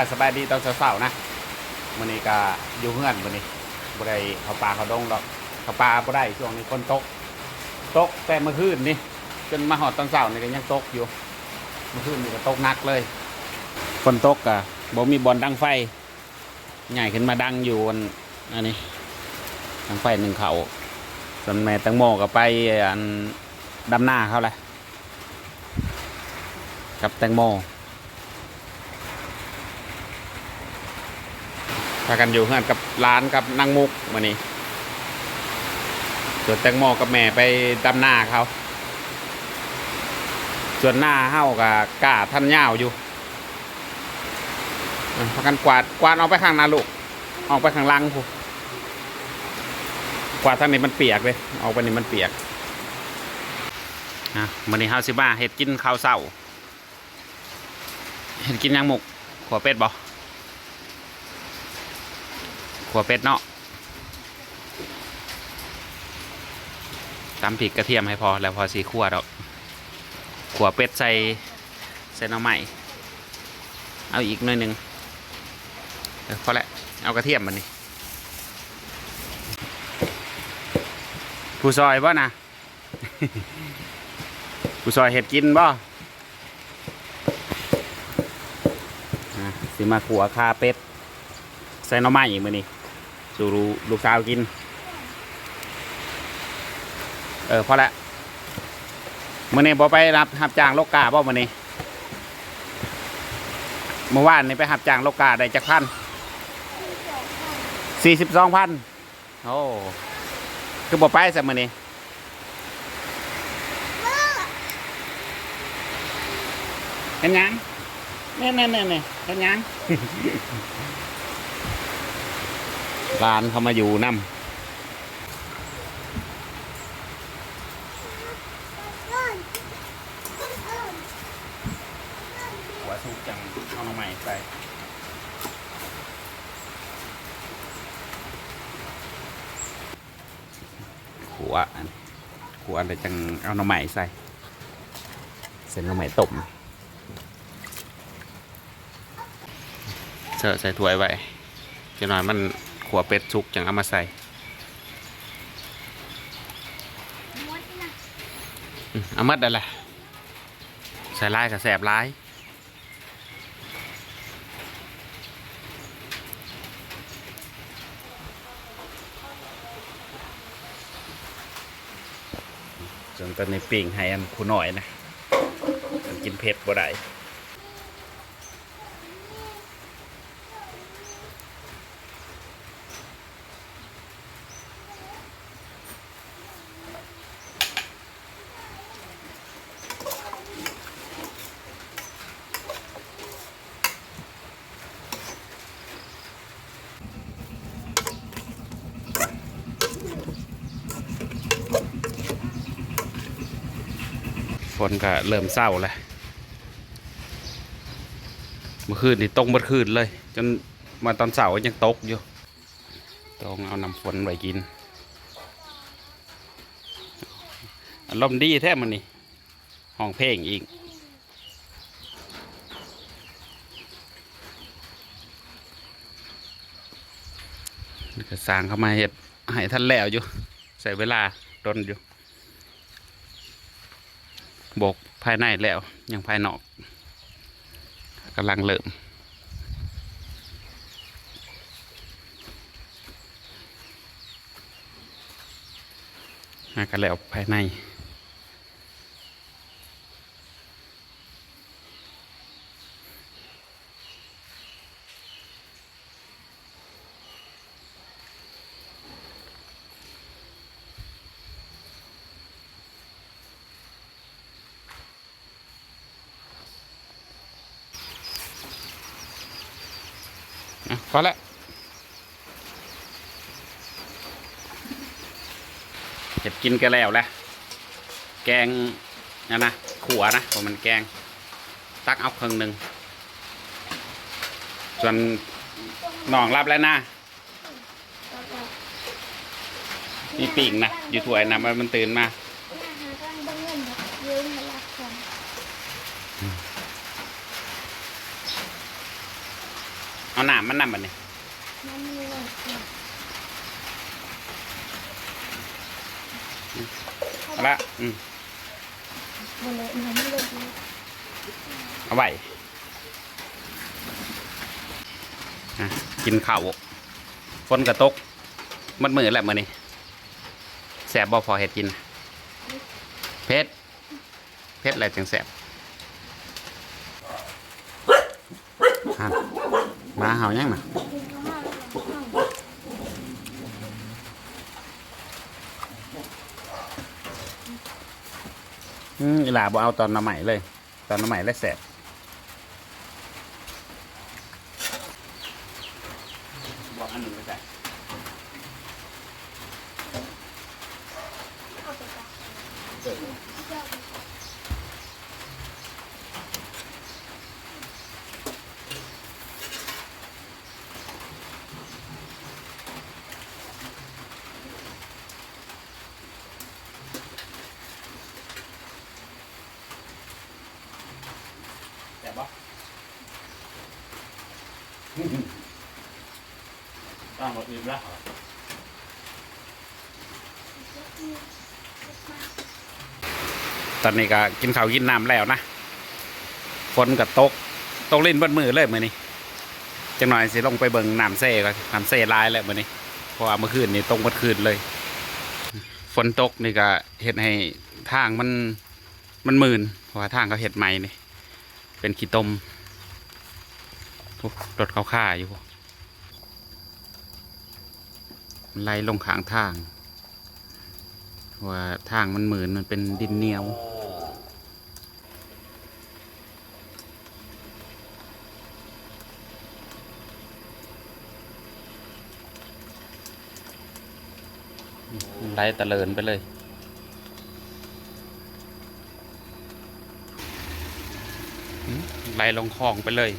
ายสบายดีตอนเช้าๆนะมื้อนี้ก็อยู่เฮือนมื้อนี้บ่ได้เข้าป่าเข้าดงดอกเข้าป่าบ่ได้ช่วงนี้ฝนตก ตกแต่เมื่อคืนนี่จนมาหอดตอนเช้านี่ก็ยังตกอยู่ เมื่อคืนนี่ก็ตกหนักเลยฝนตกก็บ่มีบอลดังไฟใหญ่ขึ้นมาดังอยู่อันอันนี้ดังไฟหนึ่งเขาส่วนแม่แตังโมก็ไปอันดำหน้าเขาแหละกับแตงโม พากันอยู่เฮือนกับร้านกับนางมุกมานี่ส่วนแตงโมกับแม่ไปดำหน้าเขา ส่วนหน้าเฮ้ากับก้าท่านย่าวอยู่พากันกวาดกวาดเอาไปข้างนาลูกออกไปข้างหลังพูกวาดทางนี้มันเปียกเลยออกไปนี่มันเปียกอะมันนี้เฮาสิบ้าเห็ดกินข้าวเศร้าเห็ดกินยังหมกขวเป็ดบ่ ขัวเป็ดเนาะตำพริกกระเทียมให้พอแล้วพอสีขัวดอกขัวเป็ดใส่ใส่หน่อไม้เอาอีกหน่อยหนึ่งเออพอแล้วเอากระเทียมมันนี่ผู้ซอยบ่นะผู้ซอยเห็ดกินบ่สิมาขัวคาเป็ดใส่หน่อไม้อีกมื้อนี้ สู่ลูลกสาวกิน เออพอละมื้อนี้บ่ไปรับรับจ้างโลกกาบ่มื้อนี้เมื่อวานนี่ไปรับจ้างโลกกาได้จักพันสี่สิบสองพันโอ้คือบ่ไปซะมื้อนี้เห็นยังเน่ๆๆๆเห็นยัง ร้านเขามาอยู่นำหัวสุกจังเอามาใหม่ใส่ขัวอันขัวอะไรจังเอาหน่อใหม่ใส่เส้นหน่อใหม่ต้มเสิร์ฟใส่ถ้วยไว้จะหน่อยมัน ขัวเป็ดสุกจังเอามาใส่เอามัดได้ละใส่ลายกับแสบลายจนตอนนี้ปิ่งให้อันคูหน่อยนะมันกินเผ็ดบ่ได้ นก็เริ่มเศร้าแล้วเมื่อคืนนี่ตกเมื่อคืนเลย จนมาตอนเสาร์ยังตกอยู่ต้องเอาน้ำฝนไว้กินอารมณ์ดีแท้มันนี่ห้องเพลงอีกก็สร้างเข้ามาเห็ดให้ท่านแล้วอยู่ ใส่เวลาดนอยู่ บกภายในแล้วยังภายนอกกำลังเริ่มมากันแล้วภายใน พอแล้วเห็ดกินกันแล้วแหละแกงนะนะขัวนะผมมันแกง ตักเอาครึ่งหนึ่งส่วนน้องรับแล้วนะมีปีกนะอยู่ถ้วยนะมันมันตื่นมา เอาน้ำมันนำบัดนี้มันมีเลยเนี่ยเอาละอืมหมดเลยมันไม่เลยเอาไว้อะกินข้าวฝนกระตกมัดมือแหละมื้อนี้แสบบ่พอเฮ็ดกินเผ็ดเผ็ดอะไรจังแสบหัน มาเห่ายังน่ะกินข้าวมากเลย อืมอีหลาบ่เอาตอนน้ำใหม่เลย ตอนน้ำใหม่แล้วแสบบอกอันหนึ่งไปใส่ เอาไปจ้ะ แสบบ่ต้อง หมดอิ่มแล้วตอนนี้ก็กินข้าวกินน้ำแล้วนะฝนก็ตกตกเล่นบนมือเลยมือนี้จังหน่อยสิลงไปเบิ่งน้ำเซ่ก็น้ำเซ่ลายแล้วมือนี้เพราะว่าเมื่อคืนนี่ตกเมื่อคืนเลย ฝนตกนี่ก็เห็ดให้ทางมันมันมืนเพราะว่าทางเขาเห็ดใหม่นี่เป็นขี้ตมรถเขาค่าอยู่ มันไล่ลงขางทาง ว่าทางมันเหมือนมันเป็นดินเหนียวไล่ตะเลินไปเลยไล่ลงคลองไปเลย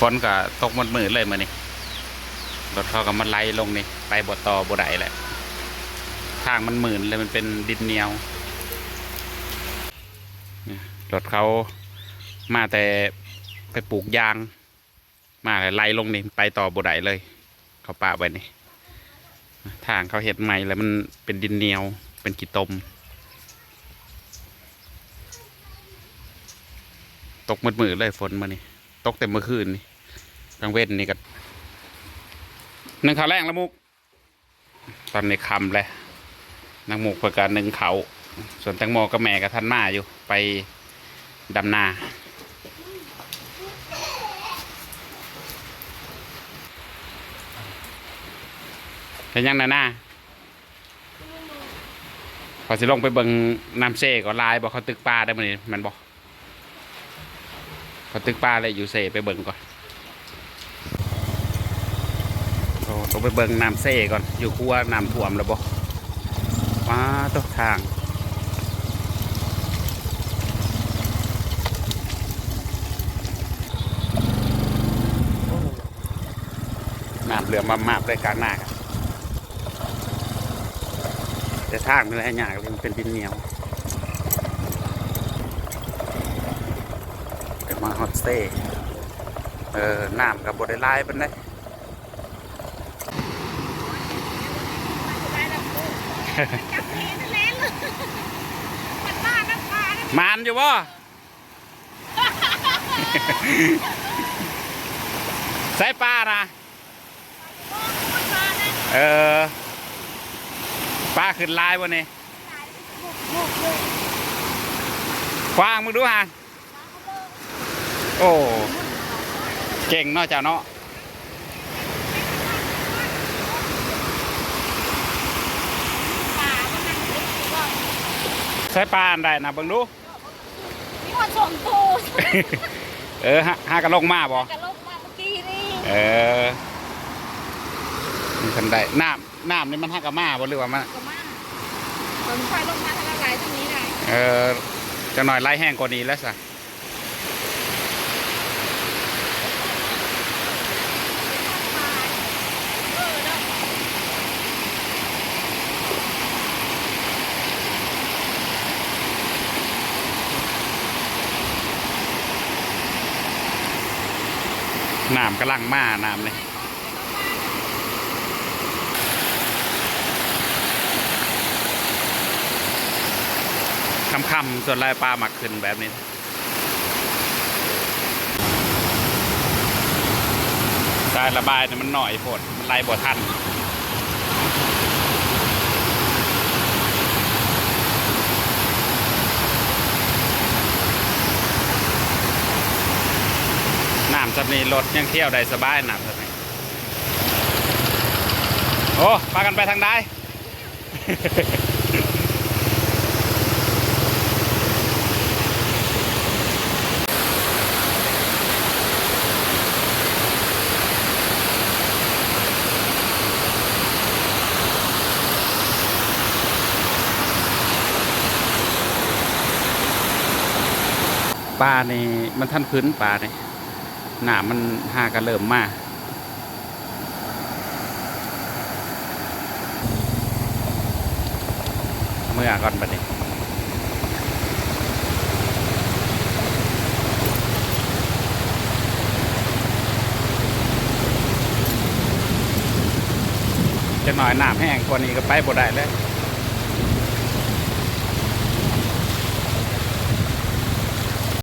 ฝนก็ตกหมดมือเลยมานี่ รถเขาก็มันไล่ลงนี่ไปบดต่อบดไดแหละทางมันหมื่นเลยมันเป็นดินเหนียวรถเขามาแต่ไปปลูกยาง มาไล่ลงนี่ไปต่อบดไดเลย เขาป่าไปนี่ทางเขาเห็ดใหม่แล้วมันเป็นดินเหนียวเป็นกีตม ตกมืดมือเลยฝนมานี่ตกเต็มเมื่อคืนนี่กลางเว้นนี่ก็ หนึ่งขาแรงล้วมุก ตอนในคำแล้วนางมุกประกาศหนึ่งเขาส่วนแตงโมกับแม่กับท่านมาอยู่ไปดำนาเป็นยังนาหน้าพอสิลงไปเบิงน้ำเซ่ก็ลายบอกเขาตึกปลาได้มั้ยมันบอกเขาตึกปลาเลยอยู่เซ่ไปเบิงก่อน โอ้ต้องไปเบิ่งน้ำเซ่ก่อน อยู่ครัวน้ำท่วมแล้วบ่ว้าตกทางน้ำเหลือมามากเลยกลางหน้าครับแต่ทางมันอะไรอย่างเลยมันเป็นดินเหนียวเดี๋ยวมาฮอตเตย์เออน้ำกับบได้ลายเป็นได้ มานอยู่บ่ใส่ปลานะเออปลาขึ้นลายบ่นี่กว้างมึงดูฮะโอ้ เก่งเนาะเจ้าเนาะ ใส่ปลาอันใดนะเบิ่งดู มีคนส่งตูเออฮะหากระลงมาบ่กระลกมาเมื่อกี้นี่เออมันทันได้น้ำน้ำนี่มันหากระมาบ่หรือว่ามันก็มาตอนไฟลงมาทางละลายตรงนี้ได้เออจะหน่อยไล่แห้งกว่านี้แล้วสะ เออเนาะ น้ำกำลังมาน้ำเลยคำๆส่วนลายปลาหมักขึ้นแบบนี้สายระบายเนี่ยมันหน่อยโพดมันไล่บ่ทัน น้ำจะมีรถยังเที่ยวได้สบายหน้ำจะมีโอ้พากันไปทางใดปลานี่มันท่านขึ้นปลานี่ หนามันหากันเริ่มมาเมื่อก่อนบัดนี้จะหน่อยน้ำแห้งกว่านี้ก็ไปบ่ได้แล้ว